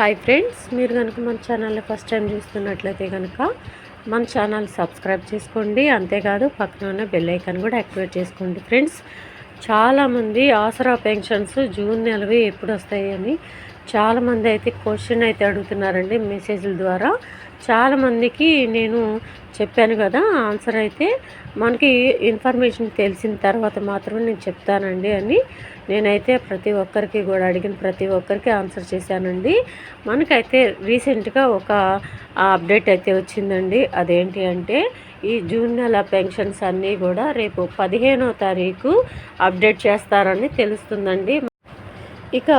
Hi friends మీరు కనుక మన ఛానల్ని ఫస్ట్ టైం చూస్తున్నట్లయితే కనుక మన ఛానల్ సబ్స్క్రైబ్ చేసుకోండి. అంతేకాదు పక్కన ఉన్న బెల్ ఐకాన్ కూడా యాక్టివేట్ చేసుకోండి ఫ్రెండ్స్. చాలామంది ఆసరా పెన్షన్స్ జూన్ నెలవి ఎప్పుడు వస్తాయని చాలామంది అయితే క్వశ్చన్ అయితే అడుగుతున్నారండి మెసేజ్ల ద్వారా. చాలామందికి నేను చెప్పాను కదా ఆన్సర్ అయితే మనకి ఇన్ఫర్మేషన్ తెలిసిన తర్వాత మాత్రమే నేను చెప్తానండి అని నేనైతే ప్రతి ఒక్కరికి కూడా అడిగిన ప్రతి ఒక్కరికి ఆన్సర్ చేశానండి. మనకైతే రీసెంట్గా ఒక అప్డేట్ అయితే వచ్చిందండి. అదేంటి అంటే ఈ జూన్ నెల పెన్షన్స్ అన్నీ కూడా రేపు పదిహేనో తారీఖు అప్డేట్ చేస్తారని తెలుస్తుందండి. ఇక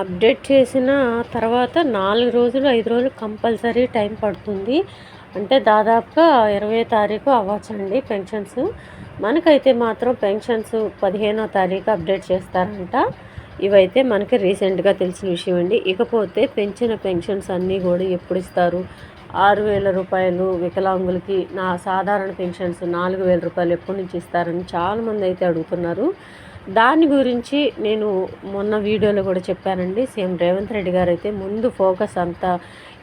అప్డేట్ చేసిన తర్వాత నాలుగు రోజులు ఐదు రోజులు కంపల్సరీ టైం పడుతుంది. అంటే దాదాపుగా ఇరవై తారీఖు అవ్వచ్చండి పెన్షన్స్. మనకైతే మాత్రం పెన్షన్స్ పదిహేనో తారీఖు అప్డేట్ చేస్తారంట. ఇవైతే మనకి రీసెంట్గా తెలిసిన విషయం అండి. ఇకపోతే పెంచిన పెన్షన్స్ అన్నీ కూడా ఎప్పుడు ఇస్తారు? ఆరు వేల రూపాయలు వికలాంగులకి నా సాధారణ పెన్షన్స్ నాలుగు వేల రూపాయలు ఎప్పటి నుంచి ఇస్తారని చాలామంది అయితే అడుగుతున్నారు. దాని గురించి నేను మొన్న వీడియోలో కూడా చెప్పానండి. సీఎం రేవంత్ రెడ్డి గారు అయితే ముందు ఫోకస్ అంతా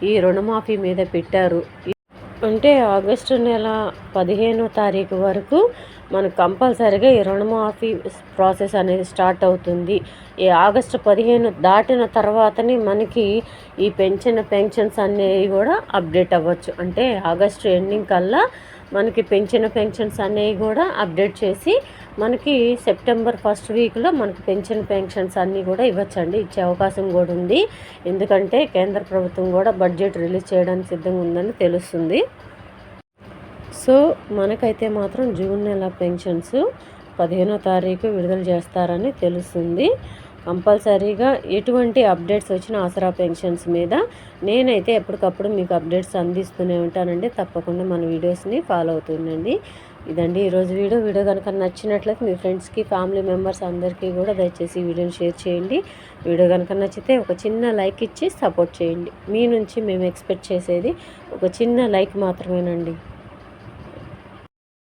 ఈ రుణమాఫీ మీద పెట్టారు. అంటే ఆగస్టు నెల పదిహేనో తారీఖు వరకు మనకు కంపల్సరీగా ఈ రుణమాఫీ ప్రాసెస్ అనేది స్టార్ట్ అవుతుంది. ఈ ఆగస్టు పదిహేను దాటిన తర్వాతనే మనకి ఈ పెన్షన్ పెన్షన్స్ అనేవి కూడా అప్డేట్ అవ్వచ్చు. అంటే ఆగస్టు ఎండింగ్ కల్లా మనకి పెంచిన పెన్షన్స్ అనేవి కూడా అప్డేట్ చేసి మనకి సెప్టెంబర్ ఫస్ట్ వీక్లో మనకి పెన్షన్ పెన్షన్స్ అన్నీ కూడా ఇవ్వచ్చండి. ఇచ్చే అవకాశం కూడా ఉంది. ఎందుకంటే కేంద్ర ప్రభుత్వం కూడా బడ్జెట్ రిలీజ్ చేయడానికి సిద్ధంగా ఉందని తెలుస్తుంది. సో మనకైతే మాత్రం జూన్ నెల పెన్షన్స్ పదిహేనో తారీఖు విడుదల చేస్తారని తెలుస్తుంది. కంపల్సరీగా ఎటువంటి అప్డేట్స్ వచ్చిన ఆసరా పెన్షన్స్ మీద నేనైతే ఎప్పటికప్పుడు మీకు అప్డేట్స్ అందిస్తూనే ఉంటానండి. తప్పకుండా మన వీడియోస్ని ఫాలో అవుతుండండి. ఇదండి ఈరోజు వీడియో. వీడియో కనుక నచ్చినట్లయితే మీ ఫ్రెండ్స్కి ఫ్యామిలీ మెంబర్స్ అందరికీ కూడా దయచేసి వీడియోని షేర్ చేయండి. వీడియో కనుక నచ్చితే ఒక చిన్న లైక్ ఇచ్చి సపోర్ట్ చేయండి. మీ నుంచి మేము ఎక్స్పెక్ట్ చేసేది ఒక చిన్న లైక్ మాత్రమేనండి.